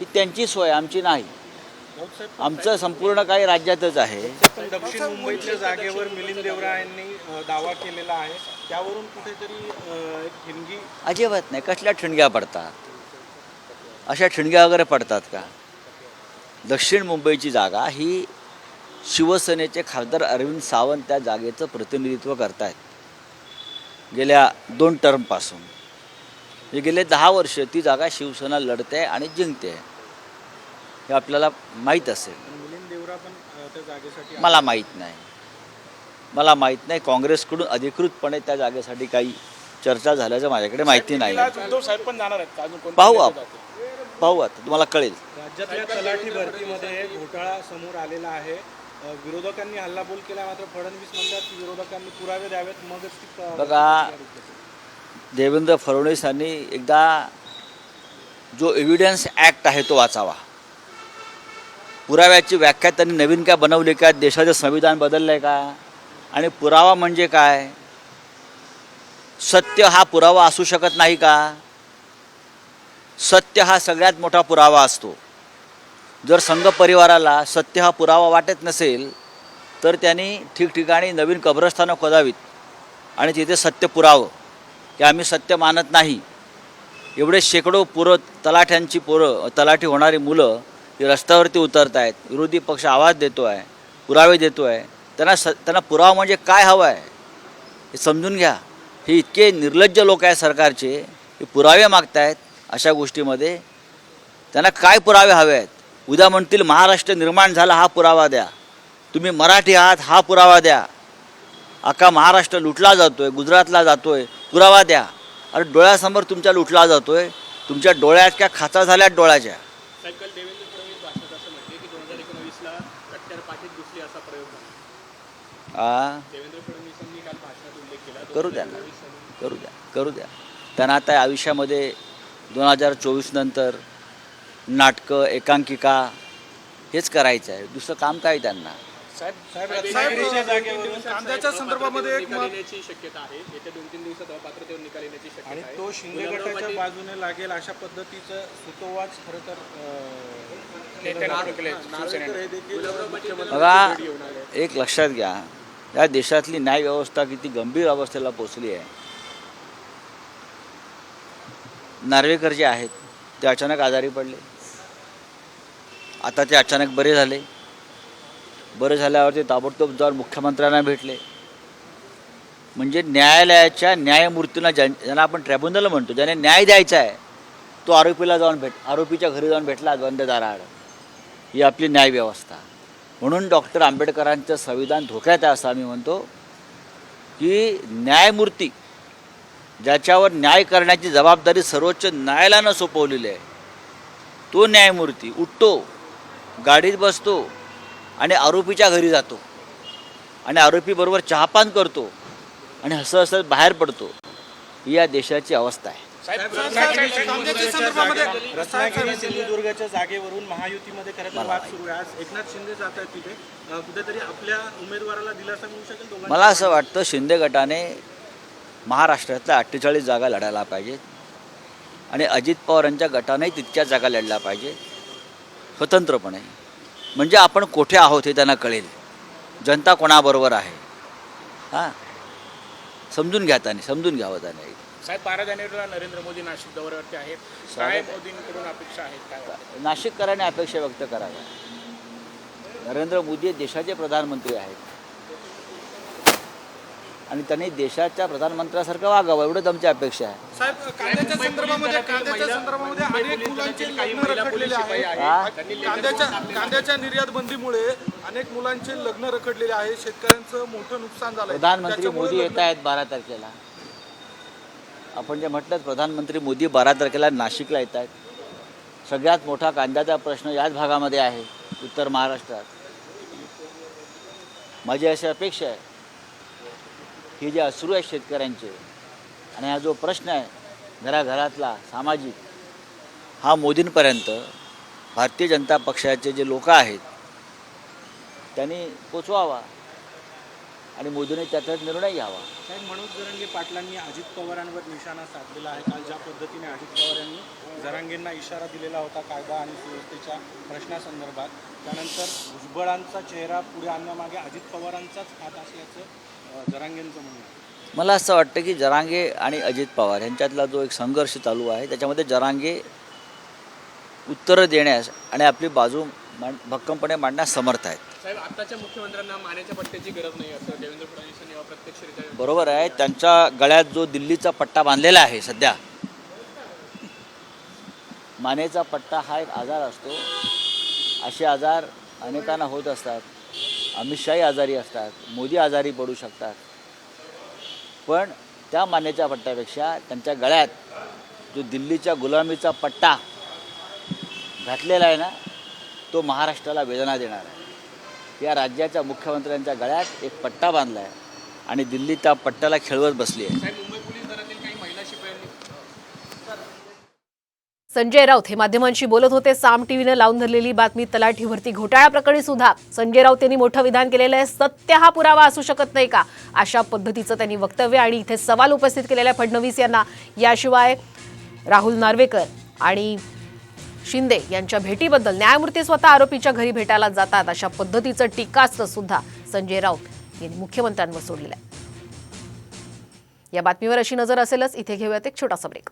ही त्यांची सोय आमची नाही. आमचं संपूर्ण काही राज्यातच आहे. पण दक्षिण मुंबईतल्या जागेवर मिलिंद देवरा यांनी अ, दावा केलेला आहे. त्यावरून कुठेतरी ठिणगी अजिबात नाही. कसल्या ठिणग्या पडतात? अशा ठिणग्या वगैरे पडतात का? दक्षिण मुंबईची जागा ही शिवसेनेचे खासदार अरविंद सावंत त्या जागेचं प्रतिनिधित्व करतायत. गेल्या दोन टर्मपासून हे गेले दहा वर्ष ती जागा शिवसेना लढते आणि जिंकते. हे आपल्याला माहीत असेल. मिलिंद देवरा पण अ, त्या जागेसाठी मला माहीत नाही. मला माहीत नाही काँग्रेसकडून अधिकृतपणे त्या जागेसाठी काही चर्चा झाल्याचं माझ्याकडे माहिती नाही. उद्धव साहेब पण जाणार आहेत का? अजून कोण पाहू आपण पाहू आता तुम्हाला कळेल. राज्यातल्या तलाठी भरतीमध्ये घोटाळा समोर आलेला आहे. अ, विरोधकांनी हल्लाबोल केला मात्र फडणवीस म्हणतात की विरोधकांनी पुरावे द्यावेत मगच ती बघा देवेंद्र फडणवीस यांनी एकदा जो एव्हिडन्स ॲक्ट आहे तो वाचावा. पुराव्याची व्याख्या त्यांनी नवीन काय बनवली का? देशाचं संविधान बदललं आहे का? आणि पुरावा म्हणजे काय? सत्य हा पुरावा असू शकत नाही का? सत्य हा सगळ्यात मोठा पुरावा असतो. जर संघ परिवाराला सत्य हा पुरावा वाटत नसेल तर त्यांनी ठिकठिकाणी नवीन कब्रस्थानं खोदावीत आणि तिथे सत्य पुरावं. की आम्ही सत्य मानत नाही. एवढे शेकडो पुरं तलाठ्यांची पोरं तलाठी होणारी मुलं ही रस्त्यावरती उतरत आहेत विरोधी पक्ष आवाज देतो आहे पुरावे देतो आहे त्यांना स त्यांना पुरावा म्हणजे काय हवं आहे? हे समजून घ्या. हे इतके निर्लज्ज लोक आहेत सरकारचे हे पुरावे मागतायत अशा गोष्टीमध्ये. त्यांना काय पुरावे हवे आहेत उद्या म्हणतील महाराष्ट्र निर्माण झाला हा पुरावा द्या. तुम्ही मराठी आहात हा पुरावा द्या. अख्खा महाराष्ट्र लुटला आहे गुजरातला जातो आहे पुरावा द्या. अरे डोळ्यासमोर तुमच्या लुटला जातोय. तुमच्या डोळ्यात क्या खाचा झाल्यात डोळ्याच्या. करू द्या ना. करू द्या. करू द्या. त्यांना आता आयुष्यामध्ये दोन हजार चोवीस नंतर नाटकं एकांकिका हेच करायचं आहे. दुसरं काम काय त्यांना? साहेब साहेब, साहेब, रत्नागिरीच्या दोन-तीन जागेवरून दिवसात कांद्याच्या संदर्भामध्ये एक शक्यता आहे. येत्या दोन तीन दिवसात अपात्रतेवर निकाल येण्याची शक्यता आणि तो शिंदे गटाच्या बाजूने लागेल अशा पद्धतीचं सुतोवाच खरं तर बघा एक लक्षात घ्या. या देशातली न्यायव्यवस्था किती गंभीर अवस्थेला पोचली आहे. नार्वेकर जे आहेत ते अचानक आजारी पडले. आता ते अचानक बरे झाले. बरं झाल्यावर ते ताबडतोब जाऊन मुख्यमंत्र्यांना भेटले. म्हणजे न्यायालयाच्या न्यायमूर्तींना ज्यां ज्यांना आपण ट्रायब्युनल म्हणतो ज्याने न्याय द्यायचा आहे तो आरोपीला जाऊन भेट आरोपीच्या घरी जाऊन भेटला बंद ही आपली न्यायव्यवस्था. म्हणून डॉक्टर आंबेडकरांचं संविधान धोक्यात आहे असं आम्ही म्हणतो की न्यायमूर्ती ज्याच्यावर न्याय करण्याची जबाबदारी सर्वोच्च न्यायालयानं सोपवलेली आहे तो न्यायमूर्ती उठतो गाडीत बसतो आणि आरोपीच्या घरी जातो. आणि आरोपीबरोबर चहापान करतो. आणि हसत हसत बाहेर पडतो. ही या देशाची अवस्था आहे. रत्नागिरी सिंधुदुर्गच्या जागेवरून महायुतीमध्ये खरं तर वाद सुरू आहे. आज एकनाथ शिंदे जात आहेत तिथे. अ, कुठेतरी आपल्या उमेदवाराला दिलासा मिळू शकेल दोघांना मला असं वाटतं शिंदे गटाने महाराष्ट्रातल्या अठ्ठेचाळीस जागा लढायला पाहिजेत. आणि अजित पवार यांच्या गटानेही तितक्याच जागा लढल्या पाहिजेत. स्वतंत्रपणे. म्हणजे आपण कुठे आहोत हे त्यांना कळेल. जनता कोणाबरोबर आहे? हां? समजून घ्या त्याने समजून घ्यावं त्याने. साहेब बारा जानेवारीला नरेंद्र मोदी नाशिक दौऱ्यावरती आहेत काय मोदींकडून अपेक्षा आहेत काय? नाशिककरांनी अपेक्षा व्यक्त कराव्या. नरेंद्र मोदी देशाचे प्रधानमंत्री आहेत. आणि त्यांनी देशाच्या प्रधानमंत्र्यासारखं वागावं एवढंच आमची अपेक्षा आहे. साहेब कांद्याच्या संदर्भामध्ये कांद्याच्या संदर्भामध्ये अनेक मुलांचे लग्न रखडलेले आहे? कांद्याच्या कांद्याच्या निर्यात बंदीमुळे अनेक मुलांचे लग्न रखडलेले आहे. शेतकऱ्यांचं मोठं नुकसान झालंय. प्रधानमंत्री मोदी येत लग्न- आहेत बारा तारखेला. आपण जे म्हटलं प्रधानमंत्री मोदी बारा तारखेला नाशिकला येत आहेत. सगळ्यात मोठा कांद्याचा प्रश्न याच भागामध्ये आहे उत्तर महाराष्ट्रात. माझी अशी अपेक्षा आहे. हे जे अश्रू आहेत शेतकऱ्यांचे आणि हा जो प्रश्न आहे घराघरातला सामाजिक हा मोदींपर्यंत भारतीय जनता पक्षाचे जे लोक आहेत त्यांनी पोचवावा आणि मोदींनी त्याचाच निर्णय घ्यावा. साहेब मनोज जरांगे पाटलांनी अजित पवारांवर निशाणा साधलेला आहे. काल ज्या पद्धतीने अजित पवार यांनी जरांगेंना इशारा दिलेला होता कायदा आणि सुव्यवस्थेच्या प्रश्नासंदर्भात त्यानंतर भुजबळांचा चेहरा पुढे आणण्यामागे अजित पवारांचाच हात असल्याचं जरांगेंचं म्हणणं आहे. मला असं वाटतं की जरांगे आणि अजित पवार यांच्यातला जो एक संघर्ष चालू आहे त्याच्यामध्ये जरांगे उत्तरं देण्यास आणि आपली बाजू मांड भक्कमपणे मांडण्यास समर्थ आहेत. साहेब आताच्या मुख्यमंत्र्यांना मानेच्या पट्ट्याची गरज नाही असं देवेंद्र फडणवीस यांनी अप्रत्यक्षरित्या बरोबर आहे. त्यांच्या गळ्यात जो दिल्लीचा पट्टा बांधलेला आहे सध्या मानेचा पट्टा हा एक आजार असतो. असे आजार अनेकांना होत असतात. अमित शाही आजारी असतात मोदी आजारी पडू शकतात. पण त्या मानेच्या पट्ट्यापेक्षा त्यांच्या गळ्यात जो दिल्लीच्या गुलामीचा पट्टा घातलेला आहे ना तो महाराष्ट्राला वेदना देणार आहे. या राज्याच्या मुख्यमंत्र्यांच्या गळ्यात एक पट्टा बांधला आहे आणि दिल्ली त्या पट्ट्याला खेळवत बसली आहे. संजय राऊत हे माध्यमांशी बोलत होते. साम टीव्हीनं लावून धरलेली बातमी तलाठी भरती घोटाळा प्रकरणी सुद्धा संजय राऊत यांनी मोठं विधान केलेलं आहे. सत्य हा पुरावा असू शकत नाही का? अशा पद्धतीचं त्यांनी वक्तव्य आणि इथे सवाल उपस्थित केलेल्या फडणवीस यांना याशिवाय राहुल नार्वेकर आणि शिंदे यांच्या भेटीबद्दल न्यायमूर्ती स्वतः आरोपीच्या घरी भेटायला जातात. अशा पद्धतीचं टीकास्त्र सुद्धा संजय राऊत यांनी मुख्यमंत्र्यांवर सोडलेलं आहे. या बातमीवर अशी नजर असेलच. इथे घेऊयात एक छोटासा ब्रेक